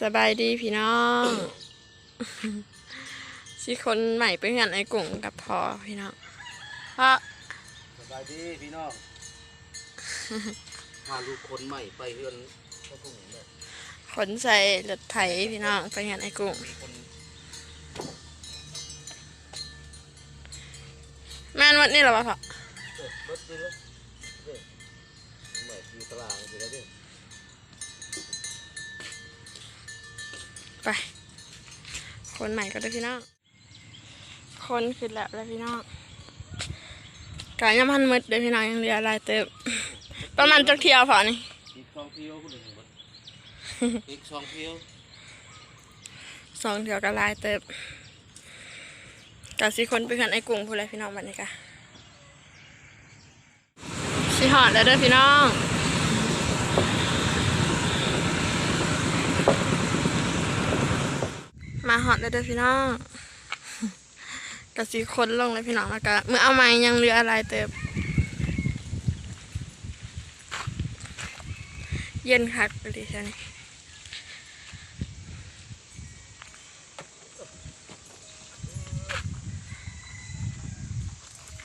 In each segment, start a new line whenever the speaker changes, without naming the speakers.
สบายดีพี่น้องสิคนใหม่ไปเงินไอ้กุ่งกับพอพี่น้องเพราะ
สบายดีพี่น้องพาลูกคนใหม่ไปเฮือนพ่อพุ่งเนี่ย
ขนใส่รถไถพี่น้องไปเงินไอ้กุ่ง
มีคน
แม่นวันนี้เหรอวะพ่อ
เออรถดีเลยเด้อใหม่ที่ตารางสิแล้ว
ไป คนใหม่ก็ได้พี่น้อง คนขึ้นแล้วแล้วพี่น้องกายยังพันมืดเลยพี่น้องยังเหลือหลายเติบประมาณจักเที่ยวพอนี่
อีกสองเที่ยวคุณหนึ่งรถอีกสองเที่ยว
สองเที่ยวก็หลายเติบกะสิคนไปเงินไอ้กุ่งพูดเลยพี่น้องบัดนี้กะสิหอดแล้วเด้อพี่น้อง มาหอดแล้วเด้อพี่น้องกะสีคนลงเลยพี่น้องแล้วก็เมื่อเอาไม้ยังเหลืออะไรเติบ เย็นคักไปดิฉันนี่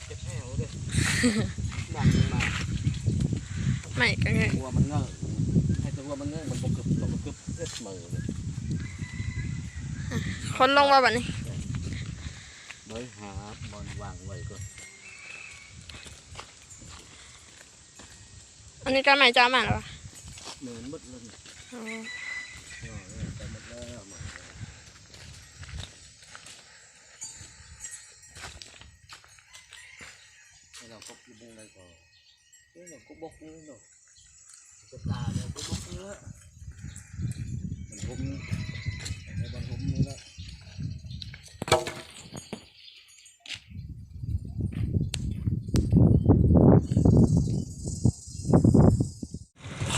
เจ็บแห้วเด้อดังลงมา
ไม่ก็ไง
หัวมันเงื่อนให้ตัวมันเงื่อนมันบกกึบตกกึบเลือดเสมอเลย
คนลงว่าแบบนี้
เฮ้ยหาบอลวางไว้ก่อน
อันนี้ก็ไม่จ้ามาแล้ววะ
เหมือนหมดเลย
อ๋อ
อ๋อเนี่ยไปหมดแล้วหมดแล้วให้เราพบอยู่ตรงไหนก่อนเอ้ยเราก็บกเลยเนาะจะตาเราก็บกเยอะมันผมในบางผมนี่ละ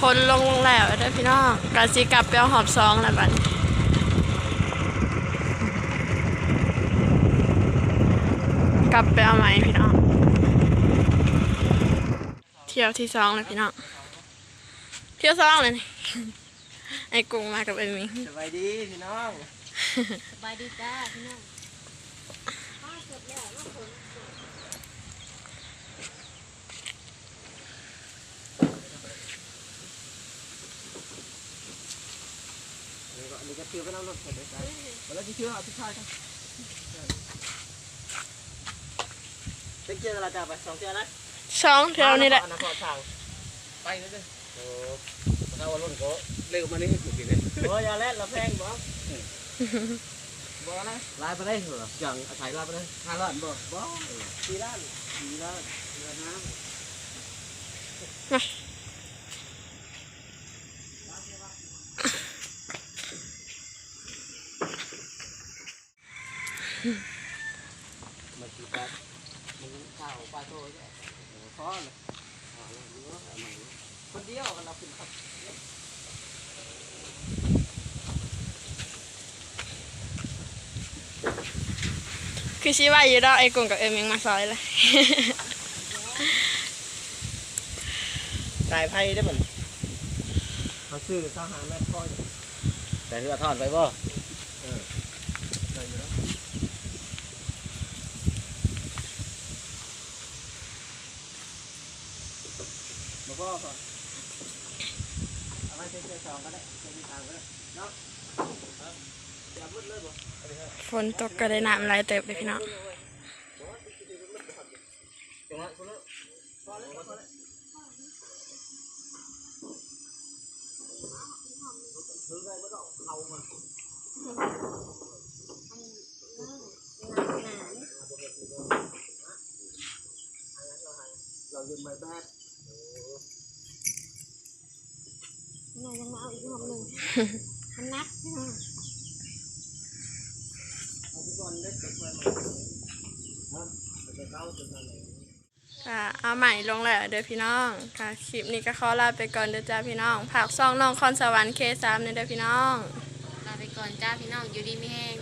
คนลงแล้วเด้อพี่น้องกะสีกลับไปเอาหอบซองแล้วบัดนี้กลับไปเอาไม้พี่น้อง เที่ยวที่สองเลยพี่น้อง เที่ยวสองเลยนี่ไอ้กุ้งมากับไอ้มิง
สบายดีพี่น้อง
สบายดีจ้าพี่น้อง
นนี้ก็เชื่อกันเอารถเสร็จเลยจ้ะแล้วที่เชื่อเอาที่ชายครับเป็นเจออะไรจ้ะไปสองเจอแล้ว
สองเที่ยวนี่แหละ
นะขอทางไปเลยเด้อโอ้ถ้าวันรุ่นก็เร็วมานี่ให้ถูกกินเลยโอ้ยาแรกเราแพงบ่บ่นะลายไปได้เหรออย่างอาศัยลายไปได้ห้าล้านบ่บ่สี่ล้านสี่ล้านสี่ล้านน้ำ มากี่บาทมันข้าวปลาโตใช่พอเลยคนเดียวกันเราขึ้นครับ
คือชี้ว่าอยู่ดอกไอ้กุ้งกับไอ้มิงมาซอยเลย
สายไพ่ได้เหมือนเขาซื้อทหารแม่พ่อแต่ที่ว่าทอดไปบ่เออได้อยู่แล้วมา พ่อก่อนเอาไว้เช็คสองก็ได้เช็คที่ทางก็ได้เนาะครับอย่ามืดเลยบ่
ฝนตกก็ได้น้ำไหลเติบเลยพี่น้อง
จังหวะคนละพอแล้วพอแล้วเรายืมใบแบด
พี่น้องยังมาเอาอีกหอมหนึ่งมันนักพี่น้อง
เอาทุกคนได้เก็บไว้มาฮะจะเข้าจะทำอะไร
ค่ะ เอาใหม่ลงแล้วเด้อพี่น้องค่ะ คลิปนี้ก็ขอลาไปก่อนเด้อจ้าพี่น้องผักซองน้องคอนสวรรค์เคสามเด้อพี่น้อง
ลาไปก่อนจ้าพี่น้องอยู่ดีไม่แห้ง